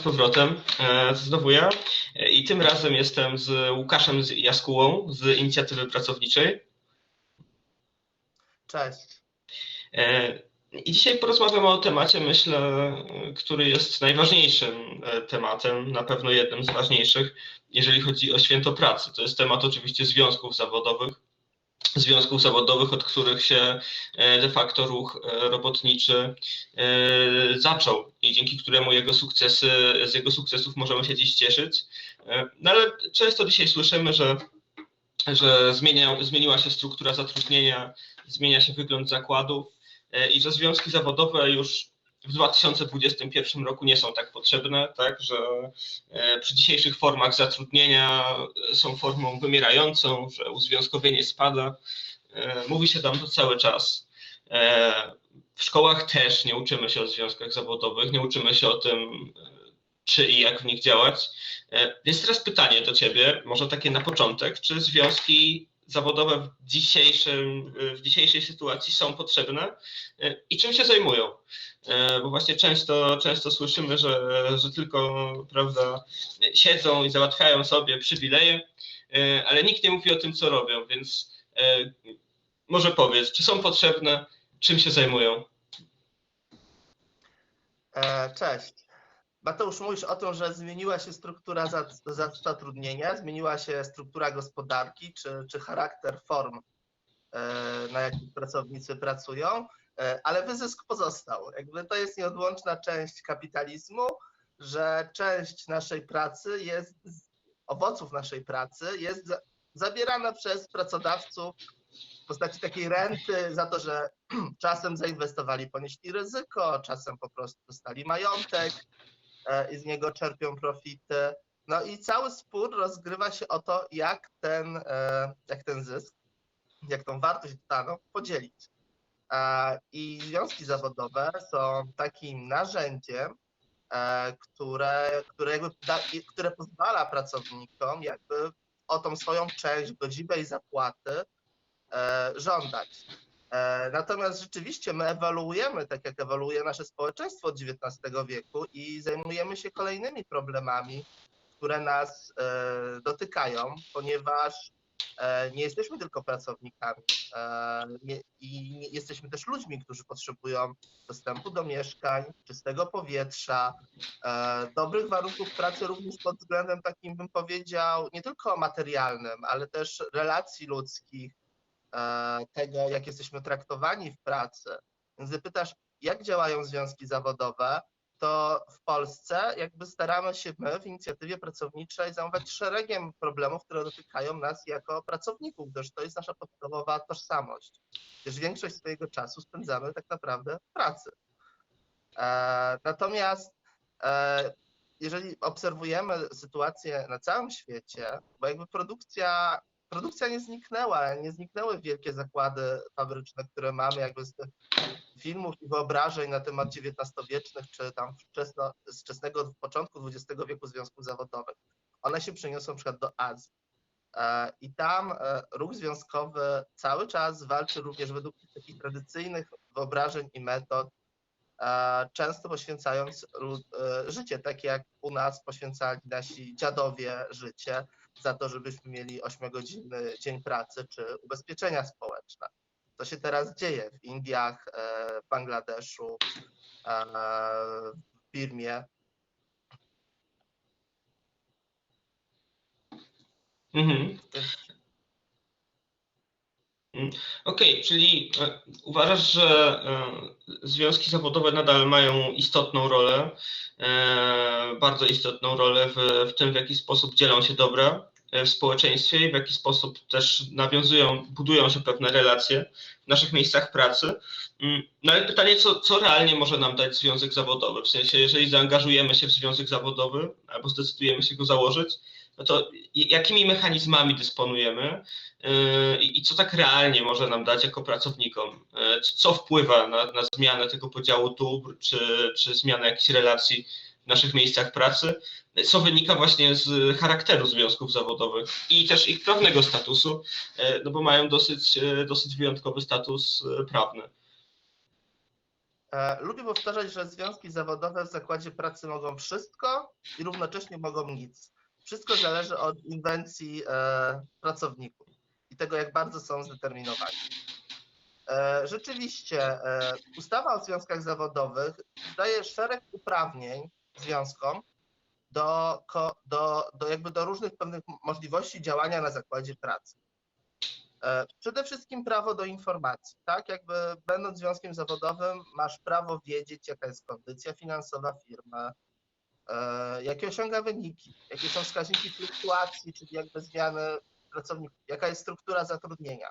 z powrotem, e, znowu ja. E, I tym razem jestem z Łukaszem z Jaskułą z Inicjatywy Pracowniczej. Cześć. E, I dzisiaj porozmawiamy o temacie, myślę, który jest najważniejszym tematem, na pewno jednym z ważniejszych, jeżeli chodzi o święto pracy. To jest temat oczywiście związków zawodowych. Związków zawodowych, od których się e, de facto ruch e, robotniczy e, zaczął i dzięki któremu jego sukcesy, z jego sukcesów możemy się dziś cieszyć. No ale często dzisiaj słyszymy, że, że zmienia, zmieniła się struktura zatrudnienia, zmienia się wygląd zakładów i że związki zawodowe już w 2021 roku nie są tak potrzebne, tak, że e, przy dzisiejszych formach zatrudnienia e, są formą wymierającą, że uzwiązkowienie spada. E, Mówi się tam to cały czas. W szkołach też nie uczymy się o związkach zawodowych, nie uczymy się o tym, czy i jak w nich działać. Więc teraz pytanie do Ciebie, może takie na początek, czy związki zawodowe w, dzisiejszym, w dzisiejszej sytuacji są potrzebne e, i czym się zajmują? E, Bo właśnie często, często słyszymy, że, że tylko prawda, siedzą i załatwiają sobie przywileje, e, ale nikt nie mówi o tym, co robią, więc może powiedz, czy są potrzebne, czym się zajmują? Cześć. Mateusz, mówisz o tym, że zmieniła się struktura za- za- zatrudnienia, zmieniła się struktura gospodarki, czy, czy charakter form, e, na jakich pracownicy pracują, e, ale wyzysk pozostał. Jakby to jest nieodłączna część kapitalizmu, że część naszej pracy jest, owoców naszej pracy jest za- zabierana przez pracodawców w postaci takiej renty za to, że czasem zainwestowali, ponieśli ryzyko, czasem po prostu dostali majątek i z niego czerpią profity. No i cały spór rozgrywa się o to, jak ten, e, jak ten zysk, jak tą wartość dodaną podzielić. E, I związki zawodowe są takim narzędziem, e, które, które, jakby da, które pozwala pracownikom jakby o tą swoją część godziwej zapłaty e, żądać. E, Natomiast rzeczywiście my ewoluujemy, tak jak ewoluuje nasze społeczeństwo od XIX wieku i zajmujemy się kolejnymi problemami, które nas e, dotykają, ponieważ e, nie jesteśmy tylko pracownikami i jesteśmy też ludźmi, którzy potrzebują dostępu do mieszkań, czystego powietrza, dobrych warunków pracy również pod względem takim bym powiedział nie tylko materialnym, ale też relacji ludzkich, tego, jak jesteśmy traktowani w pracy. Więc gdy pytasz, jak działają związki zawodowe, to w Polsce jakby staramy się my w inicjatywie pracowniczej zajmować szeregiem problemów, które dotykają nas jako pracowników, gdyż to jest nasza podstawowa tożsamość. Gdyż większość swojego czasu spędzamy tak naprawdę w pracy. E, Natomiast e, jeżeli obserwujemy sytuację na całym świecie, bo jakby produkcja produkcja nie zniknęła, nie zniknęły wielkie zakłady fabryczne, które mamy jakby z tych filmów i wyobrażeń na temat XIX-wiecznych czy tam wczesno, z wczesnego początku XX wieku związków zawodowych. One się przeniosą na przykład do Azji. E, I tam e, ruch związkowy cały czas walczy również według takich tradycyjnych wyobrażeń i metod, e, często poświęcając życie, tak jak u nas poświęcali nasi dziadowie życie, za to, żebyśmy mieli 8-godzinny dzień pracy czy ubezpieczenia społeczne. To się teraz dzieje w Indiach, e, w Bangladeszu, e, w Birmie. Mhm. Okej, czyli e, uważasz, że związki zawodowe nadal mają istotną rolę, bardzo istotną rolę w, w tym, w jaki sposób dzielą się dobra w społeczeństwie i w jaki sposób też nawiązują, budują się pewne relacje w naszych miejscach pracy. Mm, No ale pytanie, co, co realnie może nam dać związek zawodowy? W sensie, jeżeli zaangażujemy się w związek zawodowy albo zdecydujemy się go założyć, no to jakimi mechanizmami dysponujemy? Yy, i i co tak realnie może nam dać jako pracownikom? Yy, Co wpływa na, na zmianę tego podziału dóbr, czy, czy zmianę jakichś relacji w naszych miejscach pracy? Co wynika właśnie z charakteru związków zawodowych i też ich prawnego statusu, yy, no bo mają dosyć, yy, dosyć wyjątkowy status yy, prawny. E, Lubię powtarzać, że związki zawodowe w zakładzie pracy mogą wszystko i równocześnie mogą nic. Wszystko zależy od inwencji e, pracowników i tego, jak bardzo są zdeterminowani. E, Rzeczywiście, e, ustawa o związkach zawodowych daje szereg uprawnień związkom do, do, do, jakby do różnych pewnych możliwości działania na zakładzie pracy. E, Przede wszystkim prawo do informacji, tak? Jakby będąc związkiem zawodowym, masz prawo wiedzieć, jaka jest kondycja finansowa firmy, e, jakie osiąga wyniki, jakie są wskaźniki fluktuacji, czyli jakby zmiany pracowników, jaka jest struktura zatrudnienia.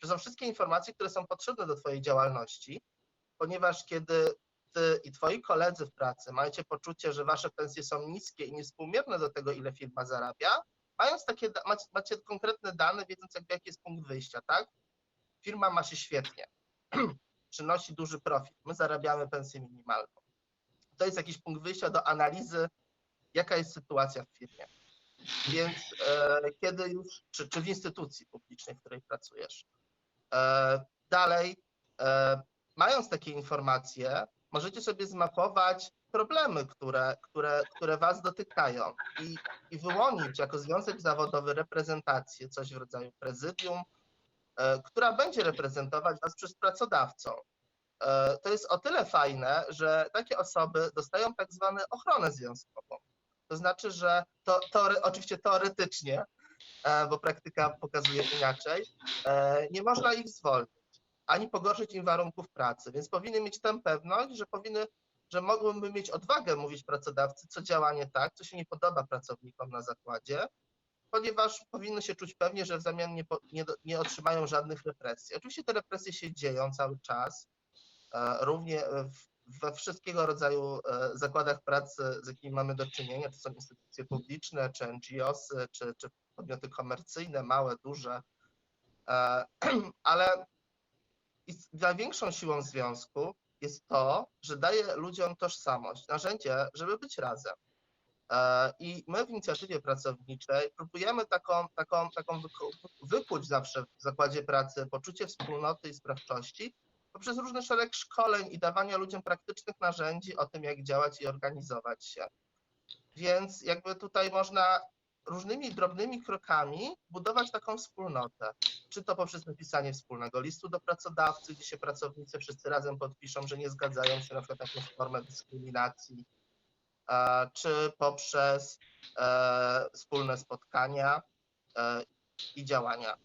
To są wszystkie informacje, które są potrzebne do Twojej działalności, ponieważ kiedy Ty i Twoi koledzy w pracy macie poczucie, że Wasze pensje są niskie i niespółmierne do tego, ile firma zarabia, mając takie, macie, macie konkretne dane, wiedząc jakby jaki jest punkt wyjścia, tak? Firma ma się świetnie, przynosi duży profit, my zarabiamy pensję minimalną. To jest jakiś punkt wyjścia do analizy, jaka jest sytuacja w firmie. Więc e, kiedy już, czy, czy w instytucji publicznej, w której pracujesz. E, dalej, e, mając takie informacje, możecie sobie zmapować problemy, które, które, które Was dotykają i, i wyłonić jako związek zawodowy reprezentację, coś w rodzaju prezydium, e, która będzie reprezentować Was przez pracodawcą. E, To jest o tyle fajne, że takie osoby dostają tak zwaną ochronę związkową. To znaczy, że to, oczywiście teoretycznie, e, bo praktyka pokazuje inaczej, nie można ich zwolnić ani pogorszyć im warunków pracy, więc powinny mieć tę pewność, że powinny, że mogłyby mieć odwagę mówić pracodawcy, co działa nie tak, co się nie podoba pracownikom na zakładzie, ponieważ powinny się czuć pewnie, że w zamian nie, nie, nie otrzymają żadnych represji. Oczywiście te represje się dzieją cały czas, e, równie we wszystkiego rodzaju e, zakładach pracy, z jakimi mamy do czynienia, czy są instytucje publiczne, czy NGOsy, czy, czy podmioty komercyjne, małe, duże, E, ale i największą siłą związku jest to, że daje ludziom tożsamość, narzędzie, żeby być razem. E, I my w inicjatywie pracowniczej próbujemy taką, taką, taką wyku- wykuć zawsze w zakładzie pracy poczucie wspólnoty i sprawczości poprzez różny szereg szkoleń i dawania ludziom praktycznych narzędzi o tym, jak działać i organizować się. Więc jakby tutaj można różnymi drobnymi krokami budować taką wspólnotę. Czy to poprzez napisanie wspólnego listu do pracodawcy, gdzie się pracownicy wszyscy razem podpiszą, że nie zgadzają się na przykład na jakąś formę dyskryminacji, e, czy poprzez e, wspólne spotkania e, i działania.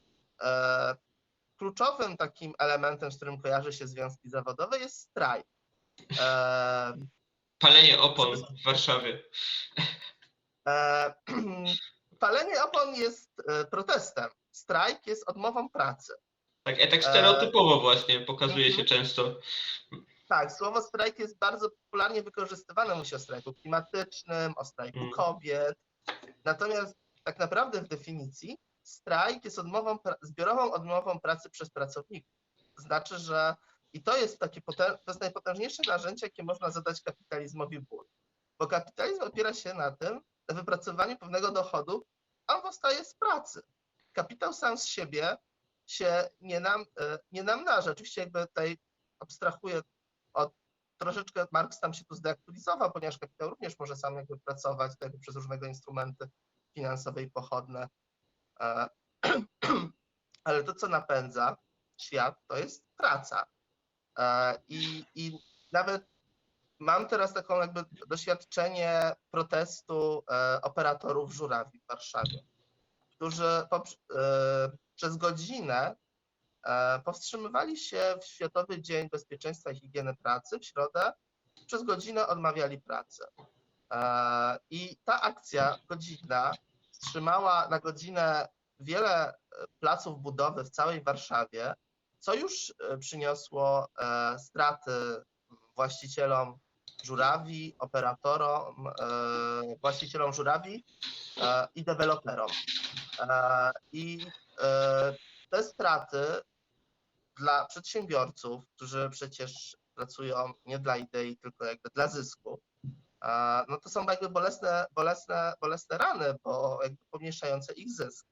Kluczowym takim elementem, z którym kojarzy się związki zawodowe jest strajk. Palenie opon w Warszawie. Palenie opon jest e, protestem. Strajk jest odmową pracy. Tak, e, tak stereotypowo właśnie pokazuje się mhm. często. Tak, słowo strajk jest bardzo popularnie wykorzystywane. Mówi się o strajku klimatycznym, o strajku Mm. kobiet. Natomiast tak naprawdę w definicji strajk jest odmową, zbiorową odmową pracy przez pracowników. To znaczy, że i to jest takie to jest najpotężniejsze narzędzie, jakie można zadać kapitalizmowi ból. Bo kapitalizm opiera się na tym, na wypracowaniu pewnego dochodu, a on powstaje z pracy. Kapitał sam z siebie się nie, nam, e, nie namnaża. Oczywiście jakby tutaj abstrahuję od troszeczkę Marx tam się tu zdeaktualizował, ponieważ kapitał również może sam jakby pracować jakby przez różnego instrumenty finansowe i pochodne. E, Ale to, co napędza świat, to jest praca. E, I, i nawet mam teraz taką jakby doświadczenie protestu e, operatorów żurawi w Warszawie, którzy e, przez godzinę e, powstrzymywali się w Światowy Dzień Bezpieczeństwa i Higieny Pracy w środę, przez godzinę odmawiali pracy. I ta akcja godzinna wstrzymała na godzinę wiele placów budowy w całej Warszawie, co już przyniosło straty właścicielom żurawi, operatorom, e, właścicielom żurawi e, i deweloperom. E, I te straty dla przedsiębiorców, którzy przecież pracują nie dla idei, tylko jakby dla zysku, no to są jakby bolesne, bolesne, bolesne rany, bo jakby pomniejszające ich zysk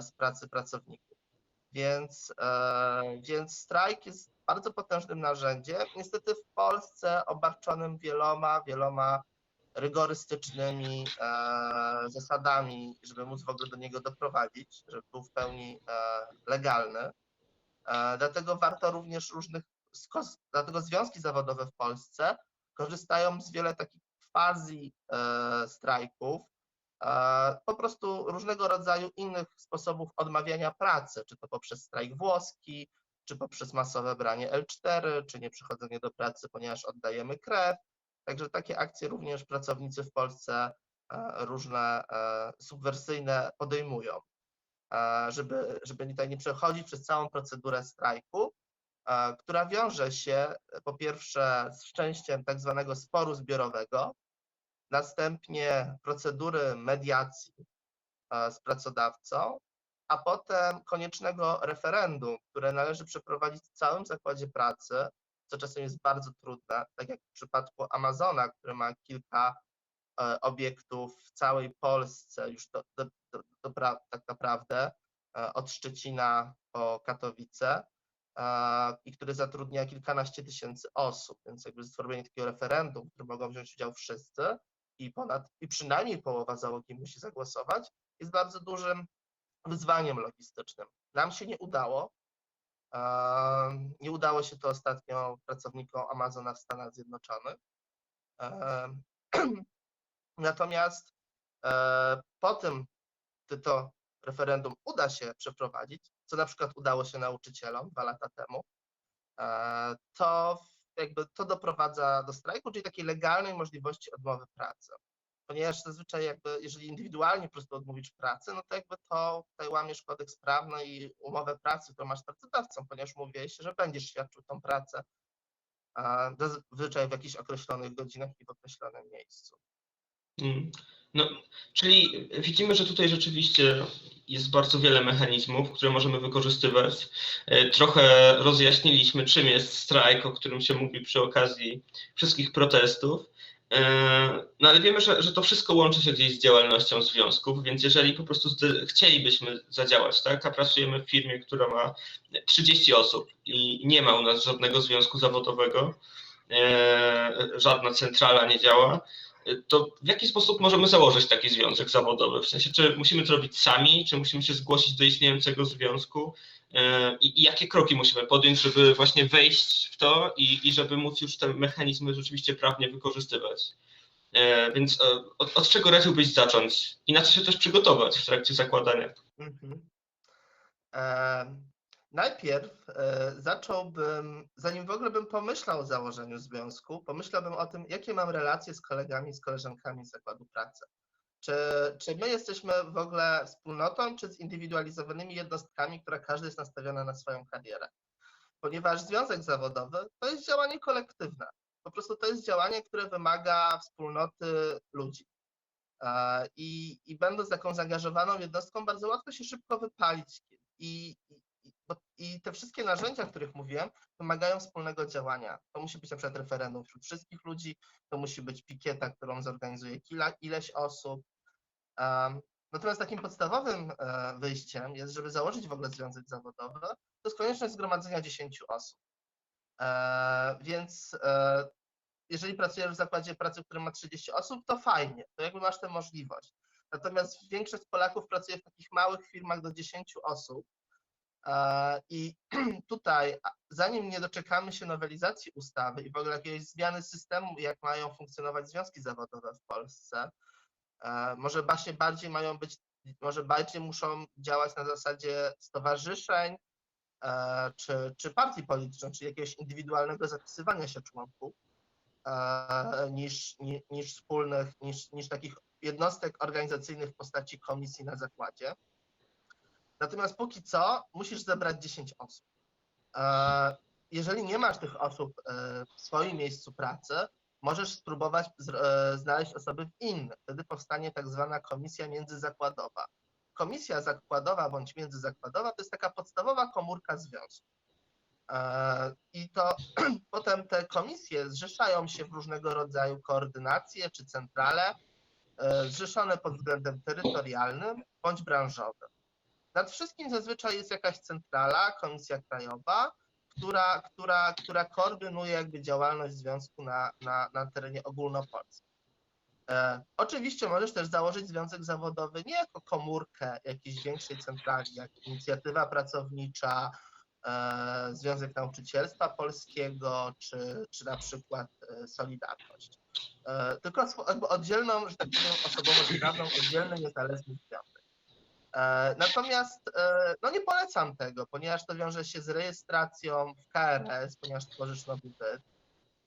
z pracy pracowników. Więc, więc strajk jest bardzo potężnym narzędziem. Niestety w Polsce obarczonym wieloma, wieloma rygorystycznymi e, zasadami, żeby móc w ogóle do niego doprowadzić, żeby był w pełni e, legalny. E, dlatego warto również różnych, dlatego związki zawodowe w Polsce korzystają z wiele takich quasi e, strajków, e, po prostu różnego rodzaju innych sposobów odmawiania pracy, czy to poprzez strajk włoski, czy poprzez masowe branie L4, czy nieprzychodzenie do pracy, ponieważ oddajemy krew. Także takie akcje również pracownicy w Polsce e, różne e, subwersyjne podejmują, e, żeby, żeby tutaj nie przechodzić przez całą procedurę strajku, która wiąże się po pierwsze z szczęściem tak zwanego sporu zbiorowego, następnie procedury mediacji z pracodawcą, a potem koniecznego referendum, które należy przeprowadzić w całym zakładzie pracy, co czasem jest bardzo trudne, tak jak w przypadku Amazona, który ma kilka e, obiektów w całej Polsce, już do, do, do, tak naprawdę e, od Szczecina po Katowice e, i który zatrudnia kilkanaście tysięcy osób, więc jakby stworzenie takiego referendum, w którym mogą wziąć udział wszyscy i ponad, i przynajmniej połowa załogi musi zagłosować, jest bardzo dużym wyzwaniem logistycznym. Nam się nie udało. Nie udało się to ostatnio pracownikom Amazona w Stanach Zjednoczonych. Natomiast e, po tym, gdy to referendum uda się przeprowadzić, co na przykład udało się nauczycielom dwa lata temu, e, to jakby to doprowadza do strajku, czyli takiej legalnej możliwości odmowy pracy. Ponieważ zazwyczaj jakby, jeżeli indywidualnie po prostu odmówisz pracy, no to jakby to tutaj łamiesz kodeks prawny i umowę pracy, którą masz z pracodawcą, ponieważ mówiłeś, że będziesz świadczył tą pracę zazwyczaj w jakichś określonych godzinach i w określonym miejscu. Mm. No, czyli widzimy, że tutaj rzeczywiście jest bardzo wiele mechanizmów, które możemy wykorzystywać. E, Trochę rozjaśniliśmy, czym jest strajk, o którym się mówi przy okazji wszystkich protestów. E, No ale wiemy, że, że to wszystko łączy się gdzieś z działalnością związków, więc jeżeli po prostu chcielibyśmy zadziałać, tak, a pracujemy w firmie, która ma 30 osób i nie ma u nas żadnego związku zawodowego, e, żadna centrala nie działa, to w jaki sposób możemy założyć taki związek zawodowy? W sensie, czy musimy to robić sami, czy musimy się zgłosić do istniejącego związku i, i jakie kroki musimy podjąć, żeby właśnie wejść w to i, i żeby móc już te mechanizmy rzeczywiście prawnie wykorzystywać? E, Więc e, od, od czego radziłbyś zacząć i na co się też przygotować w trakcie zakładania? Mhm. Em, Najpierw e, zacząłbym, zanim w ogóle bym pomyślał o założeniu związku, pomyślałbym o tym, jakie mam relacje z kolegami, z koleżankami z zakładu pracy. Czy, czy my jesteśmy w ogóle wspólnotą, czy zindywidualizowanymi jednostkami, która każdy jest nastawiona na swoją karierę? Ponieważ związek zawodowy to jest działanie kolektywne. Po prostu to jest działanie, które wymaga wspólnoty ludzi. E, I, I będąc taką zaangażowaną jednostką, bardzo łatwo się szybko wypalić. I, i, I te wszystkie narzędzia, o których mówiłem, wymagają wspólnego działania. To musi być na przykład referendum wśród wszystkich ludzi, to musi być pikieta, którą zorganizuje kila, ileś osób. Natomiast takim podstawowym e, wyjściem jest, żeby założyć w ogóle związek zawodowy, to jest konieczność zgromadzenia 10 osób. E, Więc e, jeżeli pracujesz w zakładzie pracy, który ma 30 osób, to fajnie, to jakby masz tę możliwość. Natomiast większość Polaków pracuje w takich małych firmach do 10 osób. I tutaj, zanim nie doczekamy się nowelizacji ustawy i w ogóle jakiejś zmiany systemu, jak mają funkcjonować związki zawodowe w Polsce, może właśnie bardziej mają być, może bardziej muszą działać na zasadzie stowarzyszeń e, czy, czy partii politycznych, czy jakiegoś indywidualnego zapisywania się członków e, niż, ni- niż wspólnych, niż, niż takich jednostek organizacyjnych w postaci komisji na zakładzie. Natomiast póki co musisz zebrać 10 osób. E, Jeżeli nie masz tych osób w swoim miejscu pracy, możesz spróbować e, znaleźć osoby w innym. Wtedy powstanie tak zwana komisja międzyzakładowa. Komisja zakładowa bądź międzyzakładowa to jest taka podstawowa komórka związku. E, I to potem te komisje zrzeszają się w różnego rodzaju koordynacje czy centrale, e, zrzeszone pod względem terytorialnym bądź branżowym. Nad wszystkim zazwyczaj jest jakaś centrala, komisja krajowa, która, która, która koordynuje jakby działalność związku na, na, na terenie ogólnopolskim. E, oczywiście możesz też założyć związek zawodowy nie jako komórkę jakiejś większej centrali, jak inicjatywa pracownicza, e, Związek Nauczycielstwa Polskiego, czy, czy na przykład e, Solidarność. E, tylko oddzielną, że tak powiem, osobowość prawną, oddzielny, niezależny związek. E, Natomiast e, no nie polecam tego, ponieważ to wiąże się z rejestracją w KRS, ponieważ tworzysz nowy byt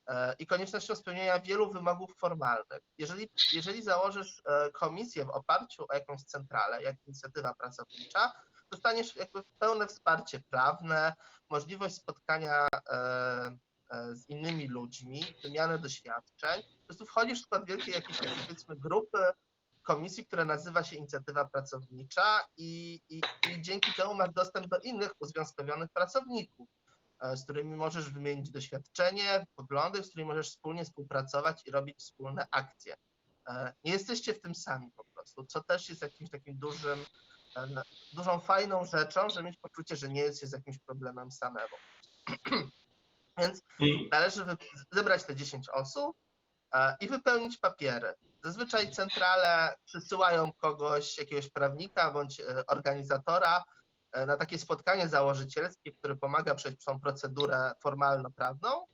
e, i koniecznością spełnienia wielu wymogów formalnych. Jeżeli, jeżeli założysz komisję w oparciu o jakąś centralę, jak inicjatywa pracownicza, dostaniesz jakby pełne wsparcie prawne, możliwość spotkania z innymi ludźmi, wymianę doświadczeń. Po prostu wchodzisz w skład wielkiej jakiejś powiedzmy grupy komisji, która nazywa się inicjatywa pracownicza i, i, i dzięki temu masz dostęp do innych uzwiązkowionych pracowników, e, z którymi możesz wymienić doświadczenie, poglądy, z którymi możesz wspólnie współpracować i robić wspólne akcje. E, Nie jesteście w tym sami po prostu, co też jest jakimś takim dużym, e, dużą fajną rzeczą, że mieć poczucie, że nie jest się z jakimś problemem samemu. Więc należy zebrać te 10 osób i wypełnić papiery. Zazwyczaj centrale przysyłają kogoś, jakiegoś prawnika bądź e, organizatora e, na takie spotkanie założycielskie, które pomaga przejść tą procedurę formalno-prawną.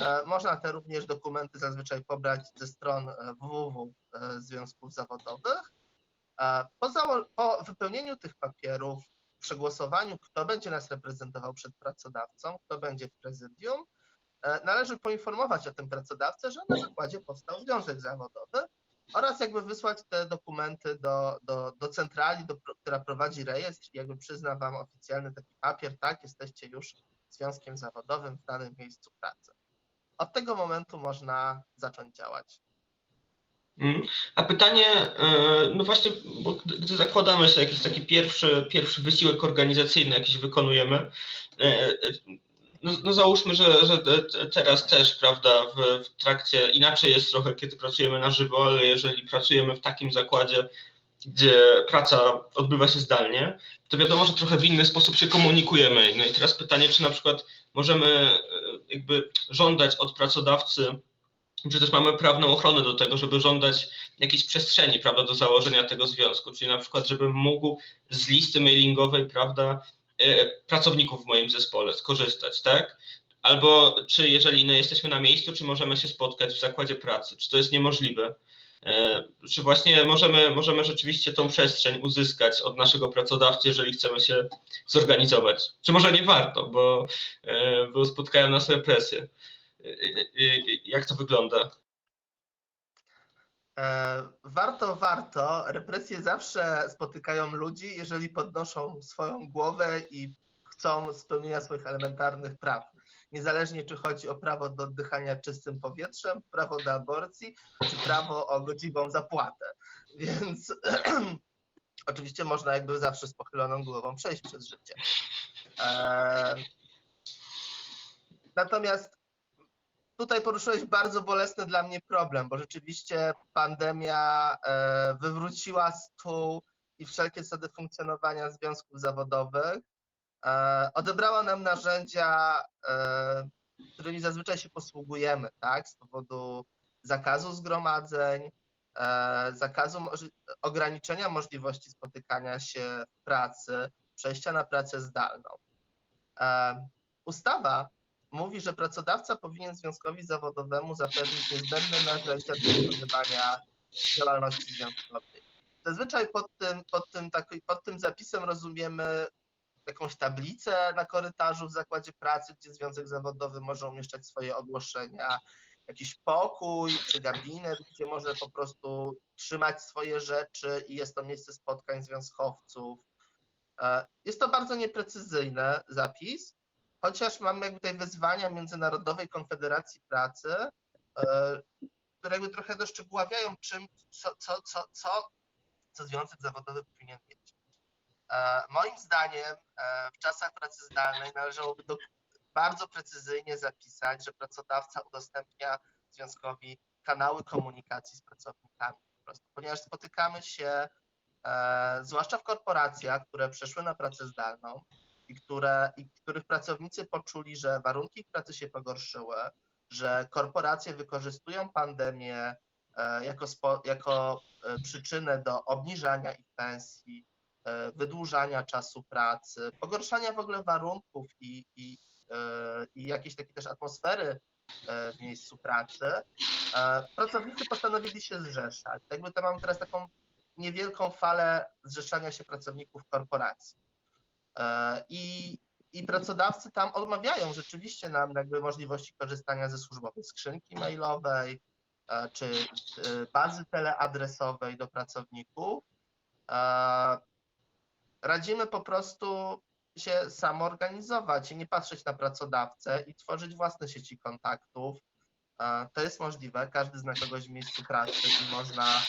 E, Można te również dokumenty zazwyczaj pobrać ze stron www związków zawodowych. Po, po wypełnieniu tych papierów, przegłosowaniu, kto będzie nas reprezentował przed pracodawcą, kto będzie w prezydium, należy poinformować o tym pracodawcę, że na zakładzie powstał związek zawodowy oraz jakby wysłać te dokumenty do, do, do centrali, do, która prowadzi rejestr jakby przyzna wam oficjalny taki papier, tak, jesteście już związkiem zawodowym w danym miejscu pracy. Od tego momentu można zacząć działać. mm. A pytanie, e, no właśnie, bo gdy zakładamy, że jakiś taki pierwszy, pierwszy wysiłek organizacyjny jakiś wykonujemy, e, e, no, no załóżmy, że, że te- te- teraz też, prawda, w, w trakcie, inaczej jest trochę, kiedy pracujemy na żywo, ale jeżeli pracujemy w takim zakładzie, gdzie praca odbywa się zdalnie, to wiadomo, że trochę w inny sposób się komunikujemy. No i teraz pytanie, czy na przykład możemy e, jakby żądać od pracodawcy, czy też mamy prawną ochronę do tego, żeby żądać jakiejś przestrzeni, prawda, do założenia tego związku, czyli na przykład, żebym mógł z listy mailingowej, prawda, pracowników w moim zespole skorzystać, tak? Albo czy jeżeli no, jesteśmy na miejscu, czy możemy się spotkać w zakładzie pracy, czy to jest niemożliwe? E, Czy właśnie możemy, możemy rzeczywiście tą przestrzeń uzyskać od naszego pracodawcy, jeżeli chcemy się zorganizować? Czy może nie warto, bo, e, bo spotkają nas represje? E, e, e, Jak to wygląda? E, Warto, warto. Represje zawsze spotykają ludzi, jeżeli podnoszą swoją głowę i chcą spełnienia swoich elementarnych praw. Niezależnie czy chodzi o prawo do oddychania czystym powietrzem, prawo do aborcji, czy prawo o godziwą zapłatę. Więc oczywiście można jakby zawsze z pochyloną głową przejść przez życie. E, Natomiast tutaj poruszyłeś bardzo bolesny dla mnie problem, bo rzeczywiście pandemia e, wywróciła stół i wszelkie zasady funkcjonowania związków zawodowych. E, Odebrała nam narzędzia, e, którymi zazwyczaj się posługujemy, tak? Z powodu zakazu zgromadzeń, zakazu ograniczenia możliwości spotykania się w pracy, przejścia na pracę zdalną. Ustawa mówi, że pracodawca powinien związkowi zawodowemu zapewnić niezbędne narzędzia do wykonywania działalności związkowej. Zazwyczaj pod tym, pod, tym, taki, pod tym zapisem rozumiemy jakąś tablicę na korytarzu w zakładzie pracy, gdzie związek zawodowy może umieszczać swoje ogłoszenia, jakiś pokój czy gabinet, gdzie może po prostu trzymać swoje rzeczy i jest to miejsce spotkań związkowców. E, Jest to bardzo nieprecyzyjny zapis, chociaż mamy jakby tutaj wyzwania Międzynarodowej Konfederacji Pracy, e, które jakby trochę doszczegóławiają, czym, co, co, co, co, co związek zawodowy powinien mieć. E, Moim zdaniem e, w czasach pracy zdalnej należałoby do, bardzo precyzyjnie zapisać, że pracodawca udostępnia związkowi kanały komunikacji z pracownikami, po prostu, ponieważ spotykamy się, e, zwłaszcza w korporacjach, które przeszły na pracę zdalną, i, które, i których pracownicy poczuli, że warunki pracy się pogorszyły, że korporacje wykorzystują pandemię e, jako, spo, jako e, przyczynę do obniżania ich pensji, e, wydłużania czasu pracy, pogorszania w ogóle warunków i, i, i jakiejś takiej też atmosfery w miejscu pracy, pracownicy postanowili się zrzeszać. Jakby to mamy teraz taką niewielką falę zrzeszania się pracowników korporacji. E, I, I pracodawcy tam odmawiają rzeczywiście nam jakby możliwości korzystania ze służbowej skrzynki mailowej e, czy e, bazy teleadresowej do pracowników. Radzimy po prostu się samoorganizować i nie patrzeć na pracodawcę i tworzyć własne sieci kontaktów. E, To jest możliwe, każdy zna kogoś w miejscu pracy i można,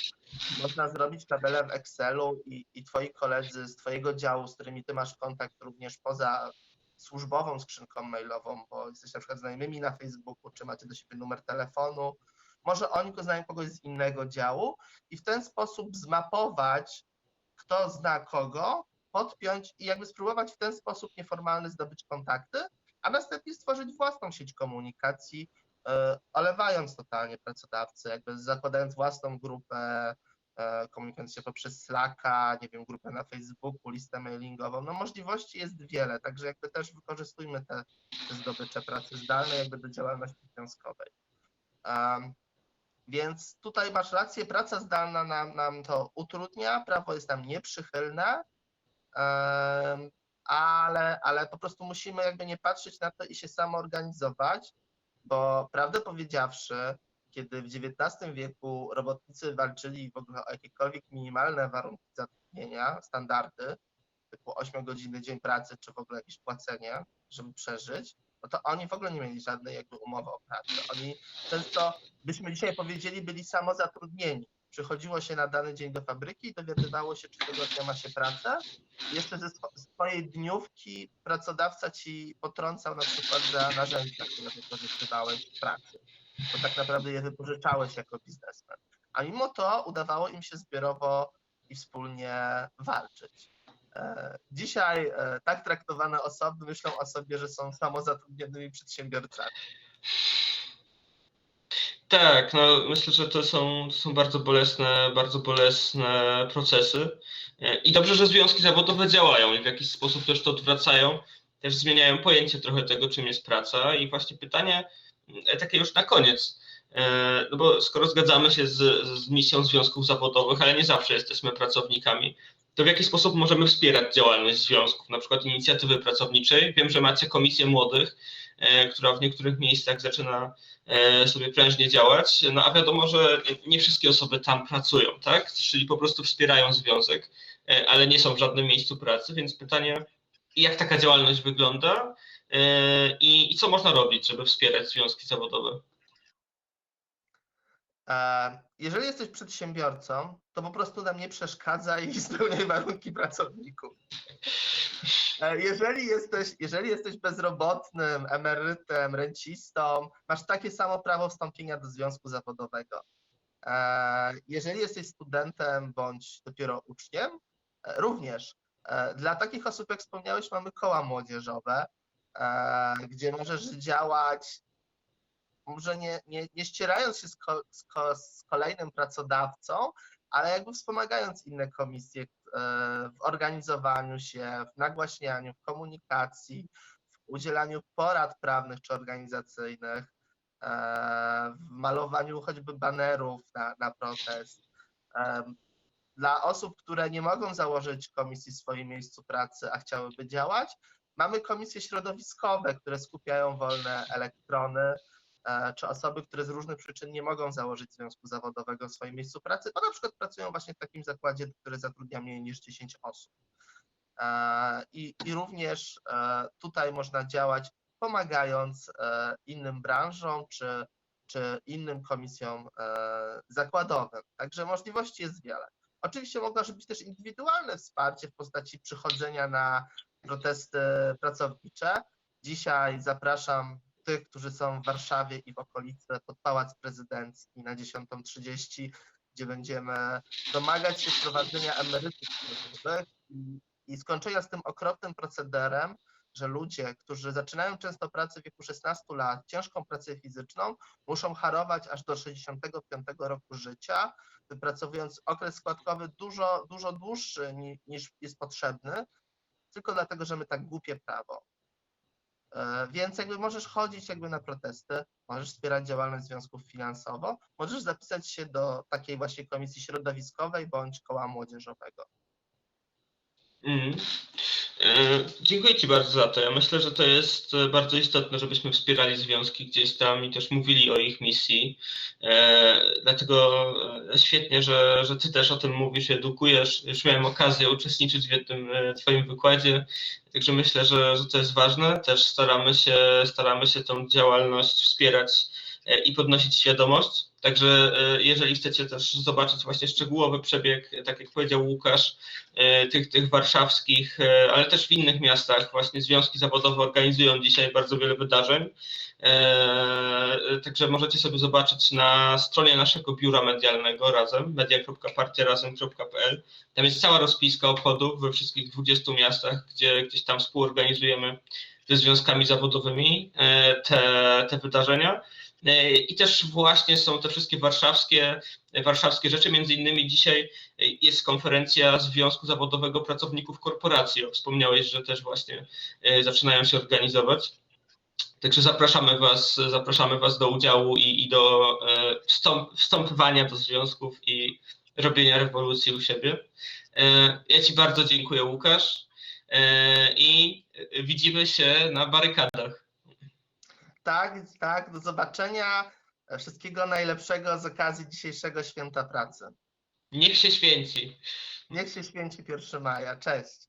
można zrobić tabelę w Excelu i, i twoi koledzy z twojego działu, z którymi ty masz kontakt również poza służbową skrzynką mailową, bo jesteś na przykład znajomymi na Facebooku, czy macie do siebie numer telefonu, może oni znają kogoś z innego działu i w ten sposób zmapować, kto zna kogo, podpiąć i jakby spróbować w ten sposób nieformalny zdobyć kontakty, a następnie stworzyć własną sieć komunikacji, olewając totalnie pracodawcę, jakby zakładając własną grupę, e, komunikując się poprzez Slacka, nie wiem, grupę na Facebooku, listę mailingową. No możliwości jest wiele, także jakby też wykorzystujmy te, te zdobycze pracy zdalnej jakby do działalności związkowej. Um, więc tutaj masz rację, praca zdalna nam, nam to utrudnia, prawo jest nam nieprzychylne, em, ale, ale po prostu musimy jakby nie patrzeć na to i się samoorganizować, bo prawdę powiedziawszy, kiedy w XIX wieku robotnicy walczyli w ogóle o jakiekolwiek minimalne warunki zatrudnienia, standardy, typu 8 godziny dzień pracy, czy w ogóle jakieś płacenie, żeby przeżyć, no to oni w ogóle nie mieli żadnej jakby umowy o pracę. Oni często, byśmy dzisiaj powiedzieli, byli samozatrudnieni. Przychodziło się na dany dzień do fabryki i dowiadywało się, czy tego dnia ma się pracę. Jeszcze ze swo- swojej dniówki pracodawca ci potrącał na przykład za narzędzia, które wykorzystywałeś w pracy, bo tak naprawdę je wypożyczałeś jako biznesmen. A mimo to udawało im się zbiorowo i wspólnie walczyć. E, Dzisiaj e, tak traktowane osoby myślą o sobie, że są samozatrudnionymi przedsiębiorcami. Tak, no myślę, że to są, to są bardzo bolesne, bardzo bolesne procesy. E, I dobrze, że związki zawodowe działają i w jakiś sposób też to odwracają, też zmieniają pojęcie trochę tego, czym jest praca. I właśnie pytanie e, takie już na koniec. E, No bo skoro zgadzamy się z, z misją związków zawodowych, ale nie zawsze jesteśmy pracownikami, to w jaki sposób możemy wspierać działalność związków, na przykład inicjatywy pracowniczej? Wiem, że macie komisję młodych, która w niektórych miejscach zaczyna e, sobie prężnie działać, no a wiadomo, że nie wszystkie osoby tam pracują, tak? Czyli po prostu wspierają związek, e, ale nie są w żadnym miejscu pracy, więc pytanie, jak taka działalność wygląda e, i, i co można robić, żeby wspierać związki zawodowe? E, Jeżeli jesteś przedsiębiorcą, to po prostu nam nie przeszkadzaj i spełniaj warunki pracowników. E, Jeżeli jesteś, jeżeli jesteś bezrobotnym, emerytem, rencistą, masz takie samo prawo wstąpienia do związku zawodowego. E, Jeżeli jesteś studentem bądź dopiero uczniem, również. Dla takich osób, jak wspomniałeś, mamy koła młodzieżowe, gdzie możesz działać może nie, nie, nie ścierając się z, ko, z, ko, z kolejnym pracodawcą, ale jakby wspomagając inne komisje e, w organizowaniu się, w nagłaśnianiu, w komunikacji, w udzielaniu porad prawnych czy organizacyjnych, e, w malowaniu choćby banerów na, na protest. Em, Dla osób, które nie mogą założyć komisji w swoim miejscu pracy, a chciałyby działać, mamy komisje środowiskowe, które skupiają wolne elektrony, e, czy osoby, które z różnych przyczyn nie mogą założyć związku zawodowego w swoim miejscu pracy, bo na przykład pracują właśnie w takim zakładzie, który zatrudnia mniej niż 10 osób. E, I, i również e, tutaj można działać pomagając e, innym branżom czy, czy innym komisjom e, zakładowym. Także możliwości jest wiele. Oczywiście mogło być też indywidualne wsparcie w postaci przychodzenia na protesty pracownicze. Dzisiaj zapraszam tych, którzy są w Warszawie i w okolicy pod Pałac Prezydencki na 10.30, gdzie będziemy domagać się wprowadzenia emerytur i i skończenia z tym okropnym procederem, że ludzie, którzy zaczynają często pracę w wieku 16 lat, ciężką pracę fizyczną, muszą harować aż do 65 roku życia, wypracowując okres składkowy dużo, dużo dłuższy ni- niż jest potrzebny, tylko dlatego, że my tak głupie prawo. E, Więc jakby możesz chodzić jakby na protesty, możesz wspierać działalność związków finansowo, możesz zapisać się do takiej właśnie komisji środowiskowej bądź koła młodzieżowego. Mm. E, Dziękuję Ci bardzo za to. Ja myślę, że to jest e, bardzo istotne, żebyśmy wspierali związki gdzieś tam i też mówili o ich misji. E, Dlatego świetnie, że, że Ty też o tym mówisz, edukujesz. Już miałem okazję uczestniczyć w jednym Twoim wykładzie, także myślę, że, że to jest ważne. Też staramy się, staramy się tą działalność wspierać i podnosić świadomość. Także e, jeżeli chcecie też zobaczyć właśnie szczegółowy przebieg, e, tak jak powiedział Łukasz, e, tych, tych warszawskich, e, ale też w innych miastach właśnie związki zawodowe organizują dzisiaj bardzo wiele wydarzeń. E, Także możecie sobie zobaczyć na stronie naszego biura medialnego razem, media.partiarazem.pl. Tam jest cała rozpiska obchodów we wszystkich 20 miastach, gdzie gdzieś tam współorganizujemy ze związkami zawodowymi e, te, te wydarzenia. E, I też właśnie są te wszystkie warszawskie, warszawskie rzeczy. Między innymi dzisiaj jest konferencja Związku Zawodowego Pracowników Korporacji. Wspomniałeś, że też właśnie e, zaczynają się organizować. Także zapraszamy Was, zapraszamy was do udziału i, i do e, wstąp, wstąpywania do związków i robienia rewolucji u siebie. E, Ja Ci bardzo dziękuję, Łukasz. E, I widzimy się na barykadach. Tak, tak, do zobaczenia. Wszystkiego najlepszego z okazji dzisiejszego święta pracy. Niech się święci. Niech się święci 1 maja. Cześć.